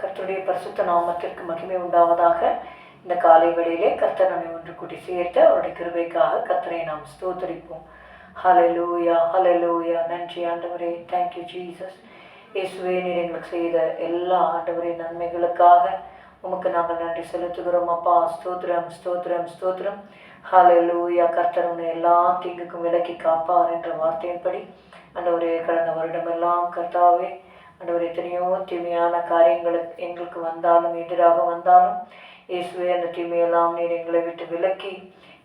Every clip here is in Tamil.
கர்த்தருடைய பரிசுத்த நாமத்திற்கு மகிமை உண்டாவதாக. இந்த காலை வேளையிலே கர்த்தர் நம்மை ஒன்று கூட்டி சேர்த்து அவருடைய கிருபைக்காக கர்த்தரை நாம் ஸ்தோத்தரிப்போம். ஹalleluya ஹalleluya நன்றி ஆண்டவரே. தேங்க்யூ ஜீசஸ் இயேசுவே நீர் எங்களுக்கு செய்த எல்லா ஆண்டவரே நன்மைகளுக்காக உமக்கு நாங்கள் நன்றி செலுத்துகிறோம். அப்பா ஸ்தோத்திரம் ஸ்தோத்திரம் ஸ்தோத்திரம். ஹalleluya கர்த்தர் உன்னை எல்லா தீங்குக்கும் விலக்கி காப்பார் என்ற வார்த்தையின்படி. ஆண்டவரே கடந்த வருடமெல்லாம் கர்த்தாவே ஆண்டவர் எத்தனையோ தீமையான காரியங்கள் எங்களுக்கு வந்தாலும் எதிராக வந்தாலும் இயேசுவே அந்த தீமையெல்லாம் நீர் எங்களை விட்டு விலக்கி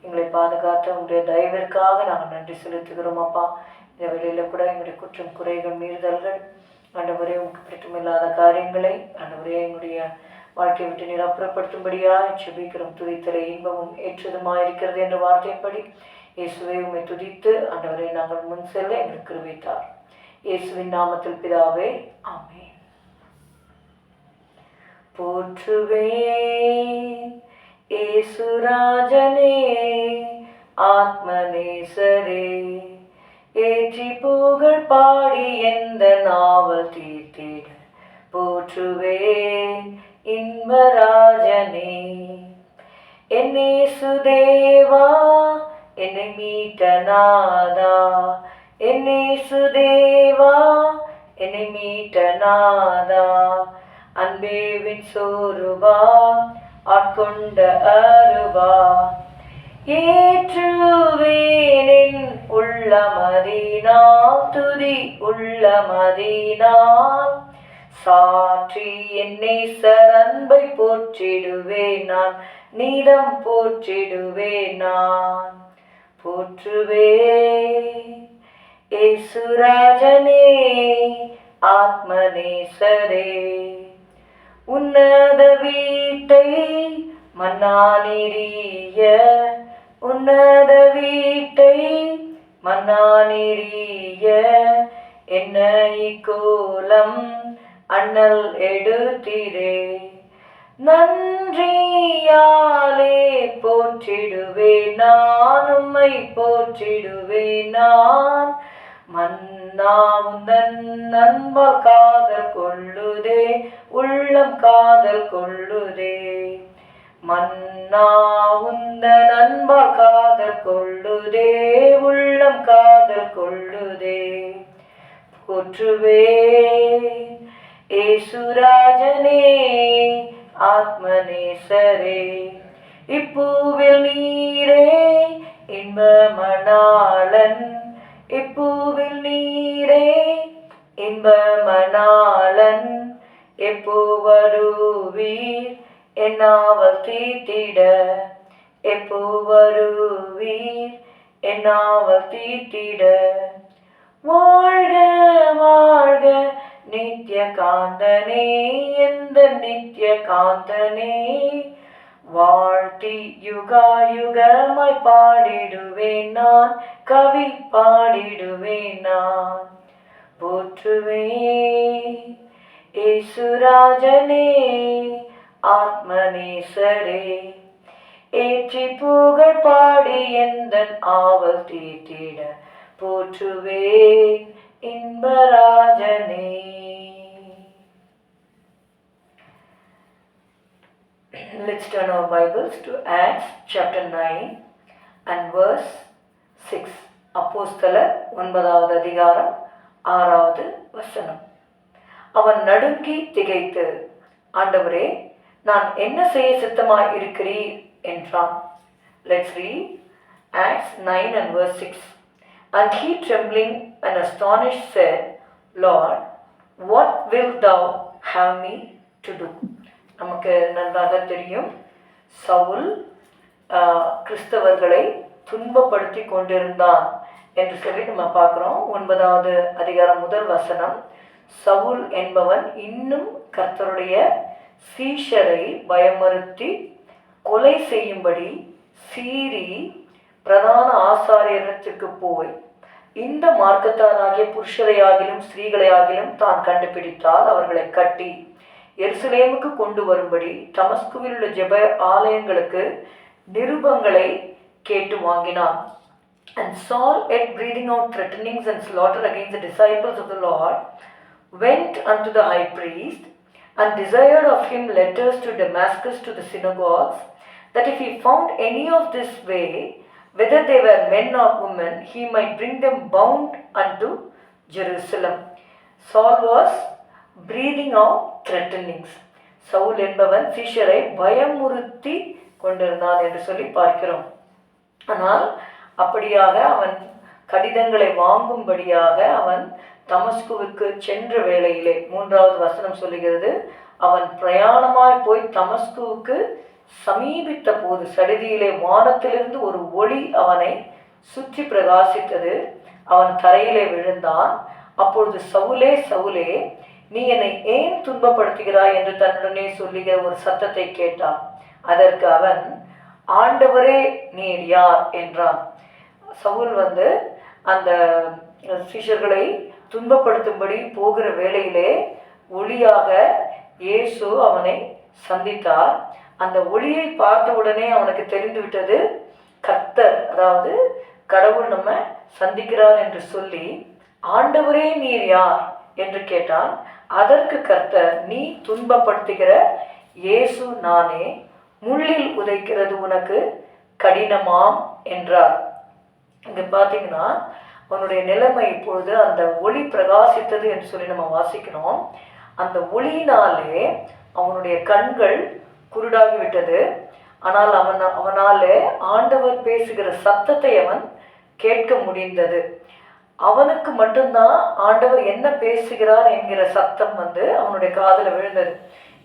எங்களை பாதுகாத்த உங்களுடைய தயவிற்காக நாங்கள் நன்றி செலுத்துகிறோம் அப்பா. இந்த வெளியில் கூட எங்களுடைய குற்றம் குறைகள் மீறுதல்கள் ஆண்டவரே உங்களுக்கு பிடித்தமில்லாத காரியங்களை ஆண்டவரே எங்களுடைய வாழ்க்கையை விட்டு நீர் அப்புறப்படுத்தும்படியாக செபிக்கிறோம் துதித்தலை இன்பமும் ஏற்றதுமாக இருக்கிறது என்ற வார்த்தையின்படி இயேசுவை உண்மை துதித்து ஆண்டவரை நாங்கள் முன் செல்ல எங்களுக்கு கிருபித்தார் இயேசுவின் நாமத்தில் பிதாவே. ஆமென். போற்றுவேன் ஏசுராஜனே ஆத்மநேசரே. ஏற்றி புகழ் பாடி எந்த நாவல் தீர்த்திட போற்றுவேன் இன்பராஜனே. என்னே சுதேவா என்னை மீட்ட நாதா. என்னே சுதேவா என்னை மீட்ட நாதா அன்பேவின் சோருபா ஆட்கொண்ட அருவா ஏற்றுவேனின் உள்ள மதினா துதி உள்ள மதினா சாற்றி என்னை சரன்பை போற்றிடுவேன் நான் நீதம் போற்றிடுவேன் நான். போற்றுவேன் ஏசுராஜனே ஆத்மநேசரே. உன்னத வீட்டை மன்னானிரிய உன்னத வீட்டை மன்னானிரிய என்ன கோலம் அண்ணல் எடுத்திரே. நன்றியாலே போற்றிடுவேன் நான் உம்மை போற்றிடுவேன் நான். மன்னா நண்பால் காதல் கொள்ளுதே உள்ளம் காதல் கொள்ளுதே. மன்னா உந்த நண்பால் காதல் கொள்ளுதே உள்ளம் காதல் கொள்ளுதே. போற்றுவே ஏசுராஜனே ஆத்மநேசரே. இப்பூவில் நீரே இன்பமணாளன் இப்பூவில் நீரே இன்பமணாளன் எப்போ வருவீர்? என்னாவல் தீட்டிட எப்பூவருவீர் என்னாவல் தீட்டிட வாழ்க வாழ்க நித்ய காந்தனே எந்த நித்ய காந்தனே வாழ்த்தி யுகா பாடிடுவேன் நான் கவி பாடிடுவேன் நான். போற்றுவேன் ஏசுராஜனே ஆத்மநேசரே. ஏற்றி புகழ் பாடி எந்தன் ஆவல் தீட்டிட போற்றுவேன் இன்பராஜனே Let's turn our Bibles to Acts chapter 9 and verse 6. அப்போஸ்தலர் ஒன்பதாவது அதிகாரம் ஆறாவது வசனம் அவன் நடுங்கி திகைத்து ஆண்டவரே நான் என்ன செய்ய சித்தமாய் இருக்கிறீர் என்றான் let's read Acts nine and verse six And he trembling and astonished said, Lord, what wilt thou have me to do? நமக்கு நன்றாக தெரியும். சவுல் கிறிஸ்தவர்களை துன்பப்படுத்தி கொண்டிருந்தான் என்று சொல்லி நம்ம பார்க்குறோம். ஒன்பதாவது அதிகாரம் முதல் வசனம். சவுல் என்பவன் இன்னும் கர்த்தருடைய சீஷரை பயமுறுத்தி கொலை செய்யும்படி சீறி பிரதான ஆசாரியத்திற்கு போய் இந்த மார்க்கத்தாராகிய புருஷரையாகிலும் ஸ்திரீகளையாகிலும் தான் கண்டுபிடித்தால் அவர்களை கட்டி எருசலேமுக்கு கொண்டு வரும்படி தமஸ்குவில் உள்ள ஜெப ஆலயங்களுக்கு நிருபங்களை கேட்டு வாங்கினான் And Saul, yet breathing out threatenings and slaughter against the disciples of the Lord, went unto the high priest and desired of him letters to Damascus to the synagogues, that if he found any of this way, whether they were men or women, he might bring them bound unto Jerusalem. Saul was breathing of threatenings Saul என்பவன் சீஷரை பயமுறுத்தி கொண்டிருந்தான் என்று சொல்லி பார்க்கிறோம். ஆனால் அப்படியாக அவன் கடிதங்களை வாங்கும்படியாக அவன் தமஸ்குவுக்கு சென்ற வேளையிலே மூன்றாவது வசனம் சொல்லுகிறது அவன் பிரயாணமாய் போய் தமஸ்குவுக்கு சமீபித்த போது சடுதியிலே வானத்திலிருந்து ஒரு ஒளி அவனை சுற்றி பிரகாசித்தது. அவன் தரையிலே விழுந்தான். அப்பொழுது சவுலே சவுலே நீ என்னை ஏன் துன்பப்படுத்துகிறாய் என்று தன்னுடனே சொல்லுகிற ஒரு சத்தத்தை கேட்டான். அதற்கு அவன் ஆண்டவரே நீர் யார்? என்றான். சவுல் வந்து அந்த சிஷர்களை துன்பப்படுத்தும்படி போகிற வேளையிலே ஒளியாக இயேசு அவனை சந்தித்தார். அந்த ஒளியை பார்த்த உடனே அவனுக்கு தெரிந்து விட்டது கர்த்தர் அதாவது கடவுள் நம்ம சந்திக்கிறார் என்று சொல்லி ஆண்டவரே நீர் யார்? என்று கேட்டான் அதற்கு கர்த்தர் நீ துன்பப்படுத்துகிற இயேசு நானே முள்ளில் உதைக்கிறது உனக்கு கடினமாம் என்றார். இங்கே பார்த்தீங்கன்னா அவனுடைய நிலைமை இப்பொழுது அந்த ஒளி பிரகாசித்தது என்று சொல்லி நம்ம வாசிக்கிறோம். அந்த ஒளியினாலே அவனுடைய கண்கள் குருடாகி விட்டது ஆனால் அவன் அவனாலே ஆண்டவர் பேசுகிற சத்தத்தை அவன் கேட்க முடிந்தது. அவனுக்கு மட்டும்தான் ஆண்டவர் என்ன பேசுகிறார் என்கிற சத்தம் வந்து அவனுடைய காதில் விழுந்தது.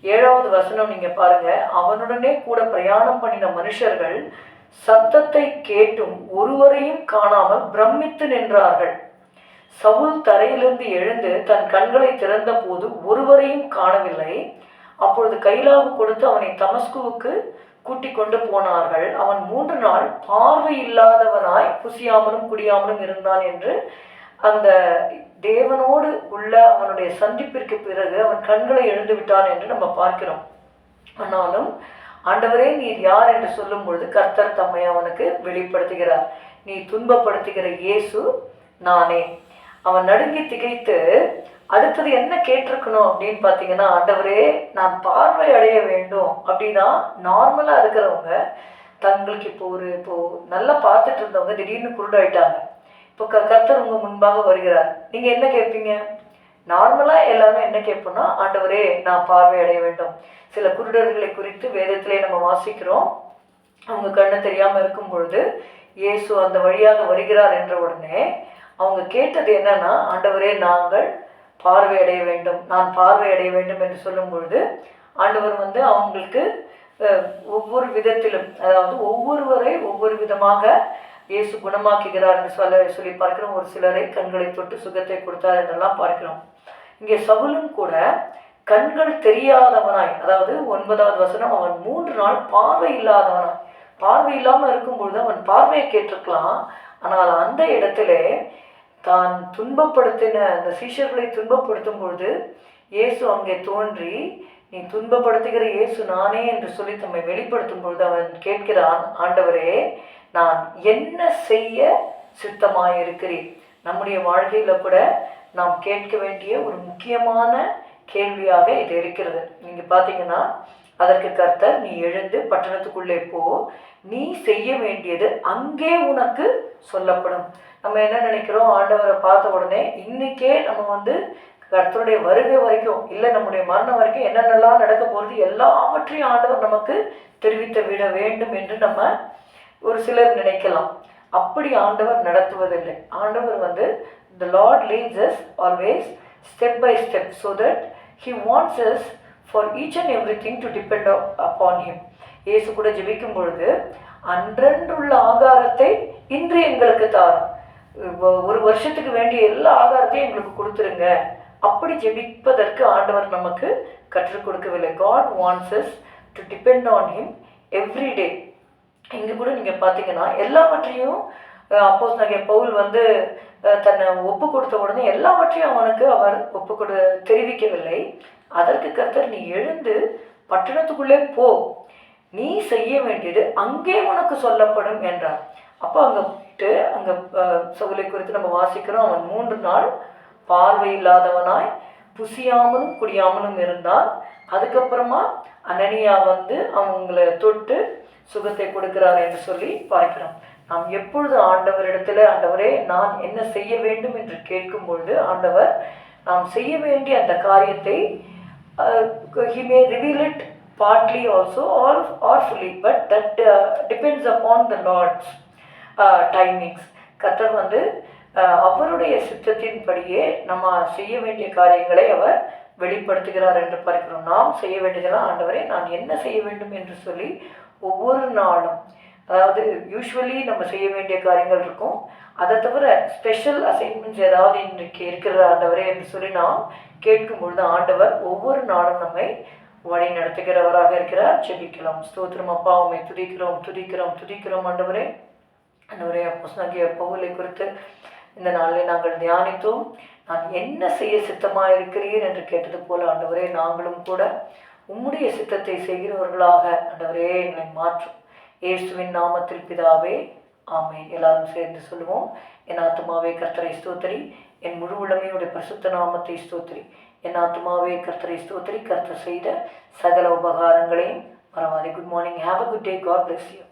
ஏழாவது வசனம் நீங்க பாருங்க. அவனுடனே கூட பிரயாணம் பண்ணின மனுஷர்கள் சத்தத்தை கேட்டும் ஒருவரையும் காணாமல் பிரமித்து நின்றார்கள். சவுல் தரையிலிருந்து எழுந்து தன் கண்களை திறந்த போது ஒருவரையும் காணவில்லை. அப்பொழுது கைலாவு கொடுத்து அவனை தமஸ்குவுக்கு கூட்டிக் கொண்டு போனார்கள். அவன் மூன்று நாள் பார்வை இல்லாதவனாய் புசியாமலும் குடியாமலும் இருந்தான் என்று அந்த தேவனோடு உள்ள அவனுடைய சந்திப்பிற்கு பிறகு அவன் கண்களை எழுந்து விட்டான் என்று நம்ம பார்க்கிறோம். ஆனாலும் ஆண்டவரே நீர் யார்? என்று சொல்லும் பொழுது கர்த்தர் தம்மை அவனுக்கு வெளிப்படுத்துகிறார். நீ துன்பப்படுத்துகிற இயேசு நானே. அவன் நடுங்கி திகைத்து அடுத்தது என்ன கேட்டிருக்கணும் அப்படின்னு பார்த்தீங்கன்னா ஆண்டவரே நான் பார்வை அடைய வேண்டும். அப்படின்னா நார்மலாக இருக்கிறவங்க தங்களுக்கு இப்போ ஒரு இப்போ நல்லா பார்த்துட்டு இருந்தவங்க திடீர்னு குருடாயிட்டாங்க. இப்போ க கர்த்தர் உங்கள் முன்பாக வருகிறார். நீங்கள் என்ன கேட்பீங்க? நார்மலாக எல்லாரும் என்ன கேட்போம்னா ஆண்டவரே நான் பார்வை அடைய வேண்டும். சில குருடர்களை குறித்து வேதத்திலே நம்ம வாசிக்கிறோம். அவங்க கண்ணு தெரியாமல் இருக்கும் பொழுது இயேசு அந்த வழியாக வருகிறார் என்ற உடனே அவங்க கேட்டது என்னன்னா ஆண்டவரே நாங்கள் பார்வை அடைய வேண்டும். நான் பார்வை அடைய வேண்டும் என்று சொல்லும் பொழுது ஆண்டவர் வந்து அவங்களுக்கு ஒவ்வொரு விதத்திலும் அதாவது ஒவ்வொருவரை ஒவ்வொரு விதமாக இயேசு குணமாக்குகிறார் என்று சொல்ல சொல்லி பார்க்கிறோம். ஒரு சிலரை கண்களை தொட்டு சுகத்தை கொடுத்தார் என்றெல்லாம் பார்க்கிறோம். இங்கே சவுலும் கூட கண்கள் தெரியாதவனாய் அதாவது ஒன்பதாவது வசனம் அவன் மூன்று நாள் பார்வை இல்லாதவனாய். பார்வை இல்லாமல் இருக்கும்பொழுது அவன் பார்வையை கேட்டிருக்கலாம். ஆனால் அந்த இடத்திலே தான் துன்பப்படுத்தின அந்த சீஷர்களை துன்பப்படுத்தும் பொழுது இயேசு அங்கே தோன்றி நீ துன்பப்படுத்துகிற இயேசு நானே என்று சொல்லி தம்மை வெளிப்படுத்தும் பொழுது அவன் கேட்கிறான் ஆண்டவரே நான் என்ன செய்ய சித்தமாயிருக்கிறேன்? நம்முடைய வாழ்க்கையில் கூட நாம் கேட்க வேண்டிய ஒரு முக்கியமான கேள்வியாக இது இருக்கிறது. நீங்கள் பார்த்தீங்கன்னா அதற்கு கர்த்தர் நீ எழுந்து பட்டணத்துக்குள்ளே போ. நீ செய்ய வேண்டியது அங்கே உனக்கு சொல்லப்படும். நம்ம என்ன நினைக்கிறோம்? ஆண்டவரை பார்த்த உடனே இன்றைக்கே நம்ம வந்து கர்த்தருடைய வருகை வரைக்கும் இல்லை நம்முடைய மரணம் வரைக்கும் என்னென்னலாம் நடக்க போகிறது எல்லாவற்றையும் ஆண்டவர் நமக்கு தெரிவித்து விட வேண்டும் என்று நம்ம ஒரு சிலர் நினைக்கலாம். அப்படி ஆண்டவர் நடத்துவதில்லை. ஆண்டவர் வந்து the Lord leads us always step by step so that he wants us for each and every thing to depend upon him இயேசு கூட ஜெபிக்கும் பொழுது அன்றன்றுள்ள ஆகாரத்தை இன்று எங்களுக்கு தாரும். ஒரு வருஷத்துக்கு வேண்டிய எல்லா ஆகாரத்தையும் எங்களுக்கு கொடுத்துருங்க. அப்படி ஜெபிப்பதற்கு ஆண்டவர் நமக்கு கற்றுக் கொடுக்கவில்லை. God wants us to depend on him every day இங்கே கூட நீங்கள் பார்த்தீங்கன்னா எல்லாவற்றையும் அப்போஸ் நகை பவுல் வந்து தன்னை ஒப்பு கொடுத்த உடனே எல்லாவற்றையும் அவனுக்கு அவர் ஒப்பு கொடு தெரிவிக்கவில்லை. அதற்கு கர்த்தர் நீ எழுந்து பட்டணத்துக்குள்ளே போ. நீ செய்ய வேண்டியது அங்கே உனக்கு சொல்லப்படும் என்றார். அப்போ அங்கே எட்டு அங்கே சவுலை குறித்து நம்ம வாசிக்கிறோம். அவன் மூன்று நாள் பார்வை இல்லாதவனாய் புசியாமலும் குடியாமலும் இருந்தான். அதுக்கப்புறமா அனனியா வந்து அவங்கள தொட்டு சுகத்தை கொடுக்கிறார் என்று சொல்லி பார்க்கிறோம். நாம் எப்பொழுது ஆண்டவரிடத்துல ஆண்டவரே நான் என்ன செய்ய வேண்டும் என்று கேட்கும் பொழுது ஆண்டவர் நாம் செய்ய வேண்டிய அந்த காரியத்தை he may reveal it partly also or, or fully but that uh, depends upon the Lord's timings கத்தர் வந்து அவருடைய சித்தத்தின்படியே நம்ம செய்ய வேண்டிய காரியங்களை அவர் வெளிப்படுத்துகிறார் என்று பார்க்கிறோம். நாம் செய்ய வேண்டியதெல்லாம் ஆண்டவரே நான் என்ன செய்ய வேண்டும் என்று சொல்லி ஒவ்வொரு நாளும் அதாவது யூஸ்வலி நம்ம செய்ய வேண்டிய காரியங்கள் இருக்கும். அதை தவிர ஸ்பெஷல் அசைன்மெண்ட்ஸ் ஏதாவது இன்றைக்கு இருக்கிற ஆண்டவரே என்று சொல்லி நாம் கேட்கும் பொழுது ஆண்டவர் ஒவ்வொரு நாளும் நம்மை வழி நடத்துகிறவராக இருக்கிறார். செபிக்கலாம் ஸ்தோத்திரம் அப்பா உண்மை துதிக்கிறோம் துதிக்கிறோம் துதிக்கிறோம் ஆண்டவரே. ஆண்டவரே அப்போஸ்தலனாகிய பவுலை குறித்து இந்த நாளில் நாங்கள் தியானித்தோம். நான் என்ன செய்ய சித்தமாக இருக்கிறீர் என்று கேட்டது போல ஆண்டவரே நாங்களும் கூட உம்முடைய சித்தத்தை செய்கிறவர்களாக ஆண்டவரே எங்களை மாற்றும். இயேசுவின் நாமத்தில் பிதாவே ஆமை எல்லாரும் சேர்ந்து சொல்லுவோம். என் ஆத்மாவே கர்த்தரை ஸ்தோத்திரி. என் முழு உடமையுடைய பரிசுத்த நாமத்தை ஸ்தோத்திரி. என் ஆத்மாவே கர்த்தரை ஸ்தோத்திரி. கர்த்தர் செய்த சகல உபகாரங்களையும் பரவாயில்லை good morning have a good day God bless you